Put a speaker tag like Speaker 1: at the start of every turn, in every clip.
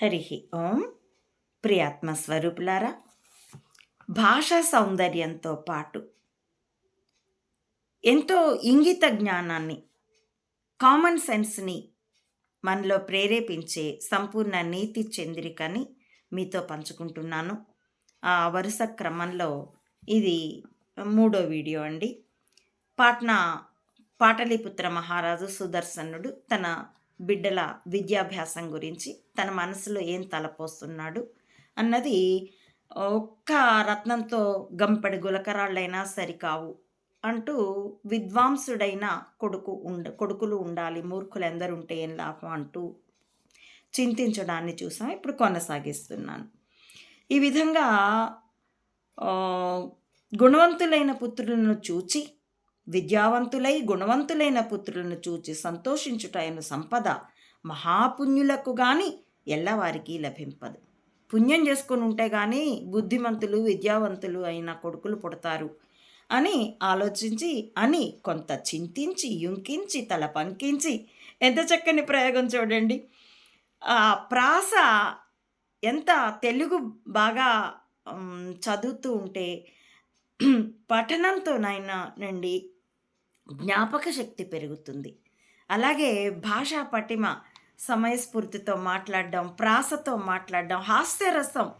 Speaker 1: హరి ఓం ప్రియాత్మ స్వరూపులారా భాషా సౌందర్యంతో పాటు ఎంతో ఇంగిత జ్ఞానాన్ని కామన్ సెన్స్ని మనలో ప్రేరేపించే సంపూర్ణ నీతి చంద్రికని మీతో పంచుకుంటున్నాను. ఆ వరుస క్రమంలో ఇది మూడో వీడియో అండి. పాట్నా పాటలీపుత్ర మహారాజు సుదర్శనుడు తన బిడ్డల విద్యాభ్యాసం గురించి తన మనసులో ఏం తలపోస్తున్నాడు అన్నది ఒక్క రత్నంతో గంపెడి గులకరాళ్ళైనా సరికావు అంటూ విద్వాంసుడైన కొడుకు ఉండ కొడుకులు ఉండాలి మూర్ఖులు ఉంటే ఏం లాభం అంటూ చింతించడాన్ని చూసాం. ఇప్పుడు కొనసాగిస్తున్నాను. ఈ విధంగా గుణవంతులైన పుత్రులను చూచి విద్యావంతులై గుణవంతులైన పుత్రులను చూచి సంతోషించుటైన సంపద మహాపుణ్యులకు గాని ఎల్లవారికి లభింపదు. పుణ్యం చేసుకొని ఉంటే కానీ బుద్ధిమంతులు విద్యావంతులు అయిన కొడుకులు పుడతారు అని ఆలోచించి అని కొంత చింతించి యుంకించి తల పంకించి ఎంత చక్కని ప్రయోగం చూడండి. ఆ ప్రాస ఎంత తెలుగు బాగా చదువుతూ ఉంటే పఠనంతోనైనా నుండి జ్ఞాపక శక్తి పెరుగుతుంది. అలాగే భాషా పటిమ సమయస్ఫూర్తితో మాట్లాడడం ప్రాసతో మాట్లాడడం హాస్యరసం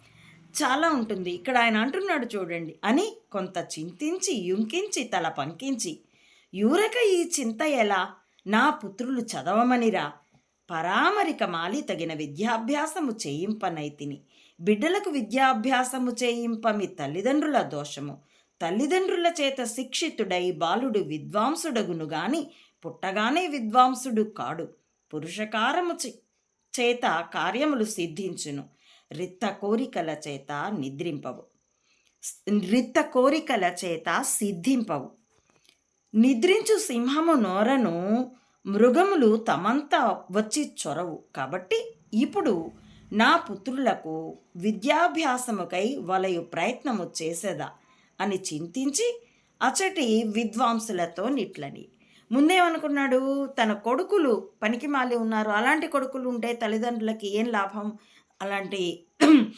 Speaker 1: చాలా ఉంటుంది. ఇక్కడ ఆయన అంటున్నాడు చూడండి అని కొంత చింతించి యుంకించి తల పంకించి యూరక ఈ చింత ఎలా? నా పుత్రులు చదవమనిరా. పరామరిక మాలి తగిన విద్యాభ్యాసము చేయింపనైతిని బిడ్డలకు విద్యాభ్యాసము చేయింప మీ తల్లిదండ్రుల దోషము. తల్లిదండ్రుల చేత శిక్షితుడై బాలుడు విద్వాంసుడగును గాని పుట్టగానే విద్వాంసుడు కాడు. పురుషకారము చేత కార్యములు సిద్ధించును. రిత్త కోరికల చేత నిద్రింపవు. రిత్త కోరికల చేత సిద్ధింపవు. నిద్రించు సింహము నోరను మృగములు తమంతా వచ్చి చొరవు. కాబట్టి ఇప్పుడు నా పుత్రులకు విద్యాభ్యాసముకై వలయు ప్రయత్నము చేసేదా? అని చింతించి అచటి విద్వాంసులతో నిట్లని. ముందేమనుకున్నాడు? తన కొడుకులు పనికి మాలి ఉన్నారు. అలాంటి కొడుకులు ఉంటే తల్లిదండ్రులకి ఏం లాభం? అలాంటి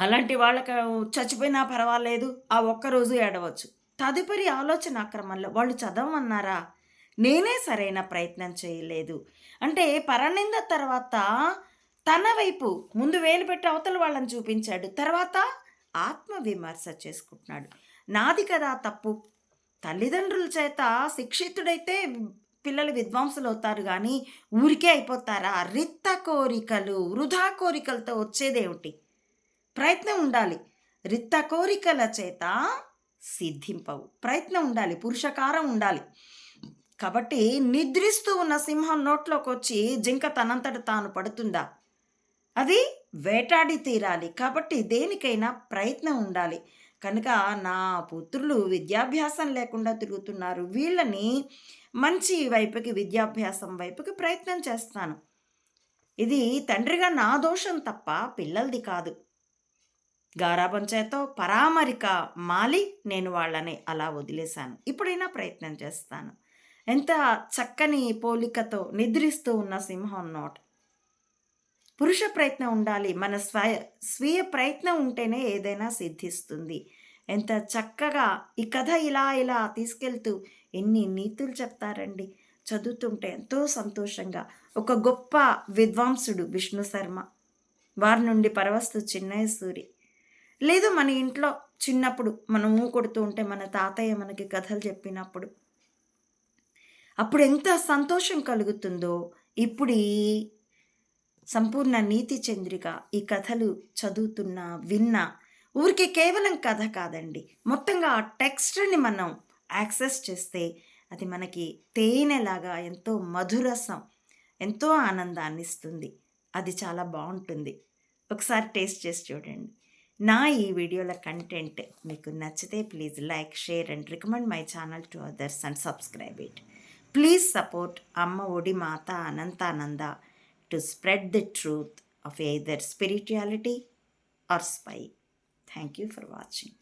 Speaker 1: అలాంటి వాళ్ళకి చచ్చిపోయినా పర్వాలేదు. ఆ ఒక్కరోజు ఏడవచ్చు. తదుపరి ఆలోచన క్రమంలో వాళ్ళు చదవమన్నారా? నేనే సరైన ప్రయత్నం చేయలేదు. అంటే పరనింద తర్వాత తన వైపు ముందు వేలు పెట్టి అవతల వాళ్ళని చూపించాడు. తర్వాత ఆత్మవిమర్శ చేసుకుంటున్నాడు. నాది కదా తప్పు. తల్లిదండ్రుల చేత శిక్షితుడైతే పిల్లలు విద్వాంసులు అవుతారు కానీ ఊరికే అయిపోతారా? రిత్త కోరికలు వృధా కోరికలతో వచ్చేదేమిటి ప్రయత్నం ఉండాలి. రిత్త కోరికల చేత సిద్ధింపవు. ప్రయత్నం ఉండాలి. పురుషకారం ఉండాలి. కాబట్టి నిద్రిస్తూ ఉన్న సింహం నోట్లోకి వచ్చి జింక తనంతట తాను పడుతుందా? అది వేటాడి తీరాలి. కాబట్టి దేనికైనా ప్రయత్నం ఉండాలి. కనుక నా పుత్రులు విద్యాభ్యాసం లేకుండా తిరుగుతున్నారు. వీళ్ళని మంచి వైపుకి విద్యాభ్యాసం వైపుకి ప్రయత్నం చేస్తాను. ఇది తండ్రిగా నా దోషం తప్ప పిల్లలది కాదు. గారాబం చేతో పరామరిక మాలి నేను వాళ్ళని అలా వదిలేశాను. ఇప్పుడైనా ప్రయత్నం చేస్తాను. ఎంత చక్కని పోలికతో నిద్రిస్తూ ఉన్న సింహం నోట్. పురుష ప్రయత్నం ఉండాలి. మన స్వయ స్వీయ ప్రయత్నం ఉంటేనే ఏదైనా సిద్ధిస్తుంది. ఎంత చక్కగా ఈ కథ ఇలా ఇలా తీసుకెళ్తూ ఎన్ని నీతులు చెప్తారండి. చదువుతుంటే ఎంతో సంతోషంగా. ఒక గొప్ప విద్వాంసుడు విష్ణు శర్మ. వారి నుండి పరవస్తు చిన్నయ్య సూరి. లేదు మన ఇంట్లో చిన్నప్పుడు మనం ఊ కొడుతూ ఉంటే మన తాతయ్య మనకి కథలు చెప్పినప్పుడు. అప్పుడు ఎంత సంతోషం కలుగుతుందో. ఇప్పుడు ఈ సంపూర్ణ నీతి చంద్రిక ఈ కథలు చదువుతున్నా విన్నా ఊరికి కేవలం కథ కాదండి. మొత్తంగా ఆ టెక్స్ట్ని మనం యాక్సెస్ చేస్తే అది మనకి తేనెలాగా ఎంతో మధురసం ఎంతో ఆనందాన్ని ఇస్తుంది. అది చాలా బాగుంటుంది. ఒకసారి టేస్ట్ చేసి చూడండి. నా ఈ వీడియోల కంటెంట్ మీకు నచ్చితే please like share and recommend my channel to others and subscribe it. Please support Amma Odi Matha Anantananda to spread the truth of either spirituality or spy. Thank you for watching.